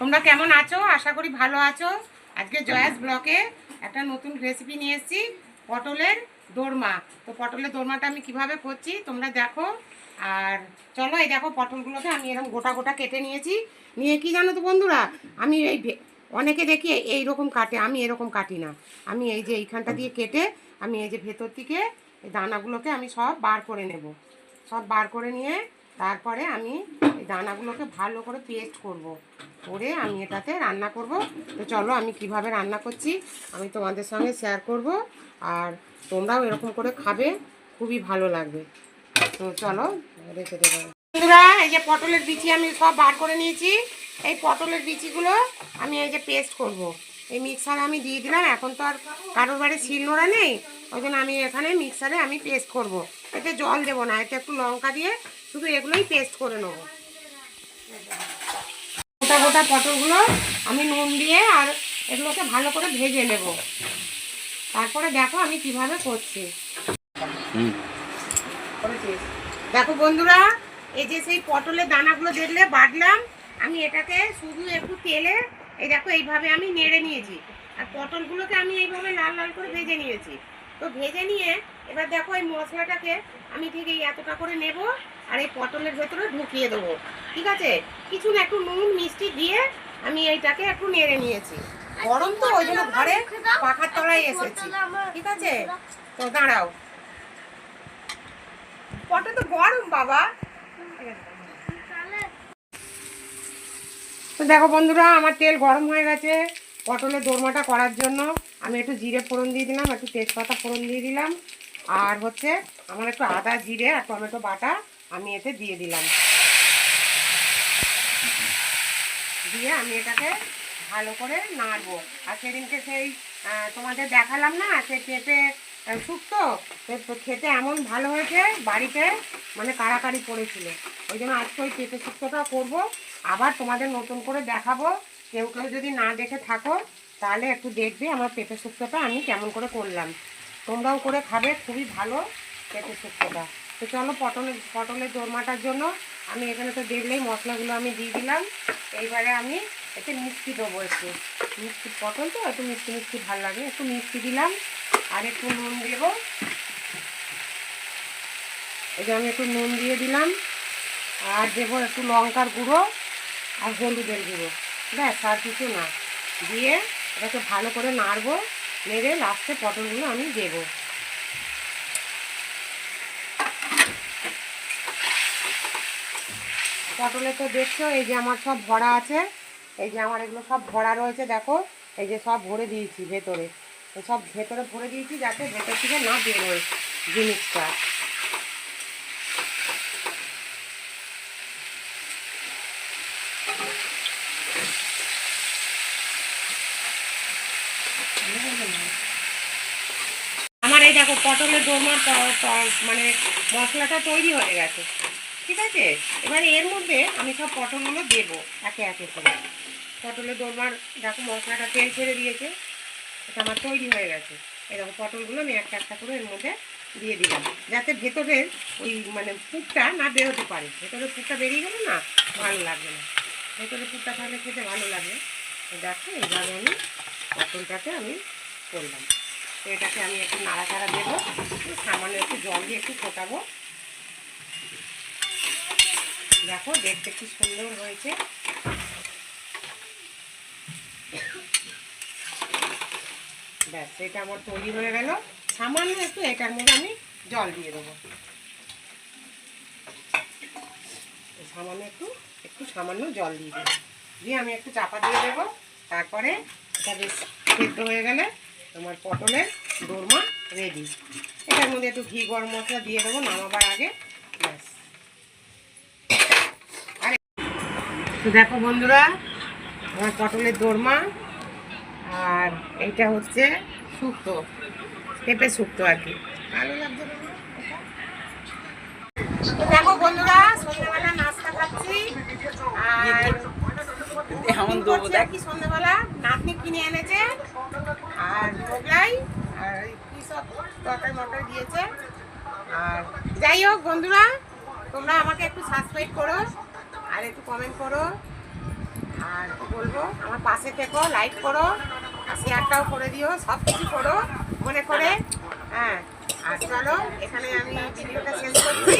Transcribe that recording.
তোমরা কেমন আছো? আশা করি ভালো আছো। আজকে জয়াস ব্লকে একটা নতুন রেসিপি নিয়ে এসেছি, পটলের দোরমা। তো পটলের দোরমাটা আমি কীভাবে করছি তোমরা দেখো। আর চলো এই দেখো পটলগুলোকে, আমি এরকম গোটা গোটা কেটে নিয়েছি। নিয়ে কি জানো তো বন্ধুরা? আমি এই অনেকে দেখি এই রকম কাটে, আমি এরকম কাটি না। আমি এই যে এইখানটা দিয়ে কেটে, আমি এই যে ভেতর থেকে দানাগুলোকে আমি সব বার করে নেব। সব বার করে নিয়ে তারপরে আমি দানাগুলোকে ভালো করে পেস্ট করব। করে আমি এটাতে রান্না করব তো চলো আমি কীভাবে রান্না করছি আমি তোমাদের সঙ্গে শেয়ার করব আর তোমরাও এরকম করে খাবে, খুবই ভালো লাগবে তো চলো রেখে দেবো বন্ধুরা, এই যে পটলের বিচি আমি সব বার করে নিয়েছি এই পটলের বিচিগুলো আমি এই যে পেস্ট করব। এই মিক্সারে আমি দিয়ে দিলাম, এখন তো আর কারোর বাড়ি শিলনোড়া নেই, ওই জন্য আমি এখানে মিক্সারে আমি পেস্ট করব। এতে জল দেবো না, এতে একটু লঙ্কা দিয়ে শুধু এগুলোই পেস্ট করে নেব গোটা গোটা পটলগুলো আমি নুন দিয়ে আর এগুলোকে ভালো করে ভেজে নেব। তারপরে দেখো আমি কীভাবে করছি? দেখো বন্ধুরা এই যে সেই পটলের দানাগুলো দেখলে বাটলাম আমি এটাকে শুধু একটু তেলে এই দেখো এইভাবে আমি নেড়ে নিয়েছি। আর পটলগুলোকে আমি এইভাবে লাল লাল করে ভেজে নিয়েছি। তো ভেজে নিয়ে এবার দেখো এই মশলাটাকে আমি ঠিক এই এতটা করে নেব। আর এই পটলের ভেতরে ঢুকিয়ে দেবো। ঠিক আছে? কিছু না একটু নুন মিষ্টি দিয়ে আমি এইটাকে একটু নেড়ে নিয়েছি। গরম তো ওই জন্য ঘরে পাখার তলায় এসেছি। ঠিক আছে? তো দাঁড়াও। পটল তো গরম বাবা। তো দেখো বন্ধুরা আমার তেল গরম হয়ে গেছে। পটলের দোরমাটা করার জন্য আমি একটু জিরে ফোড়ন দিয়ে দিলাম একটু তেজপাতা ফোড়ন দিয়ে দিলাম। আর হচ্ছে আমার একটু আদা জিরে আর টমেটো বাটা আমি এতে দিয়ে দিলাম। দিয়ে আমি এটাকে ভালো করে নাড়বো। আর সেদিনকে সেই তোমাদের দেখালাম না, সেই পেঁপে শুক্তো? খেতে এমন ভালো হয়েছে, বাড়িতে মানে কাড়াকাড়ি পড়েছিল ওই জন্য আজকে ওই পেঁপে শুক্তোটা করব। আবার তোমাদের নতুন করে দেখাবো। কেউ কেউ যদি না দেখে থাকো, তাহলে একটু দেখবে আমার পেঁপে শুক্তোটা আমি কেমন করে করলাম। তোমরাও করে খাবে, খুবই ভালো পেঁপে শুক্তোটা। তো চলো পটলের পটলের দোরমাটার জন্য আমি এখানে তো দেখলেই মশলাগুলো আমি দিয়ে দিলাম। এইবারে আমি এতে মিষ্টি দেবো একটু। মিষ্টি পটল তো, একটু মিষ্টি মিষ্টি ভালো লাগে। একটু মিষ্টি দিলাম আর একটু নুন দেবো। এই যে আমি একটু নুন দিয়ে দিলাম। আর দেবো একটু লঙ্কার গুঁড়ো আর হলুদের গুঁড়ো। ব্যাস, আর কিছু না। দিয়ে এটাকে ভালো করে নাড়বো, নেড়ে লাস্টে পটলগুলো আমি দেবো। পটলে তো দেখছ, এই যে আমার সব ভরা আছে, এই যে আমার এগুলো সব ভরা রয়েছে, দেখো, এই যে সব ভরে দিয়েছি ভেতরে। সব ভেতরে ভরে দিয়েছি যাতে ভেতর থেকে না বেরোয় জিনিসটা। আমার এই দেখো পটলের ত- মানে মশলাটা তৈরি হয়ে গেছে। ঠিক আছে? এবার এর মধ্যে আমি সব পটলগুলো দেবো, একে একে করে। পটলের দোরমার দেখো মশলাটা তেল ছেড়ে দিয়েছে, এটা আমার তৈরি হয়ে গেছে। দেখো পটলগুলো আমি একটা একটা করে এর মধ্যে দিয়ে দিলাম, যাতে ভেতরের ওই মানে পুরটা না বেরোতে পারে। ভেতরের পুরটা বেরিয়ে গেলে না ভালো লাগবে না। ভেতরের পুরটা তাহলে খেতে ভালো লাগে। দেখো, এইভাবে আমি পটলটাকে আমি করলাম। তো এটাকে আমি একটু নাড়াচাড়া দেবো, সামান্য একটু জল দিয়ে একটু ফোটাবো। দেখো, দেখতে কি সুন্দর হয়েছে। ব্যাস, এটা আমার তৈরি হয়ে গেল। সামান্য একটু এটার মধ্যে আমি জল দিয়ে দেবো। সামান্য একটু একটু সামান্য জল দিয়ে দেবো। দিয়ে আমি একটু চাপা দিয়ে দেবো। তারপরে এটা বেশ সেদ্ধ হয়ে গেলে তোমার পটলের দোরমা রেডি। এটার মধ্যে একটু ঘি, গরম মশলা দিয়ে দেবো নামাবার আগে। ব্যাস আরে তো দেখো বন্ধুরা আমার পটলের দোরমা আর এটা হচ্ছে শুক্তো পেঁপে শুক্তো আর কি। ভালো লাগছে দেখো বন্ধুরা সন্ধ্যাবেলা নাস্তা খাচ্ছি আর কি সন্ধ্যাবেলা। নাতনি কিনে এনেছে আর মোগলাই আর কি সব তরকারি মটর দিয়েছে। আর যাই হোক বন্ধুরা তোমরা আমাকে একটু সাবস্ক্রাইব করো। আর একটু কমেন্ট করো। আর বলব, আমার পাশে থেকো লাইক করো, আর শেয়ারটাও করে দিও সব কিছু করো, মনে করে। হ্যাঁ আর চলো, এখানে আমি ভিডিওটা শেষ করছি।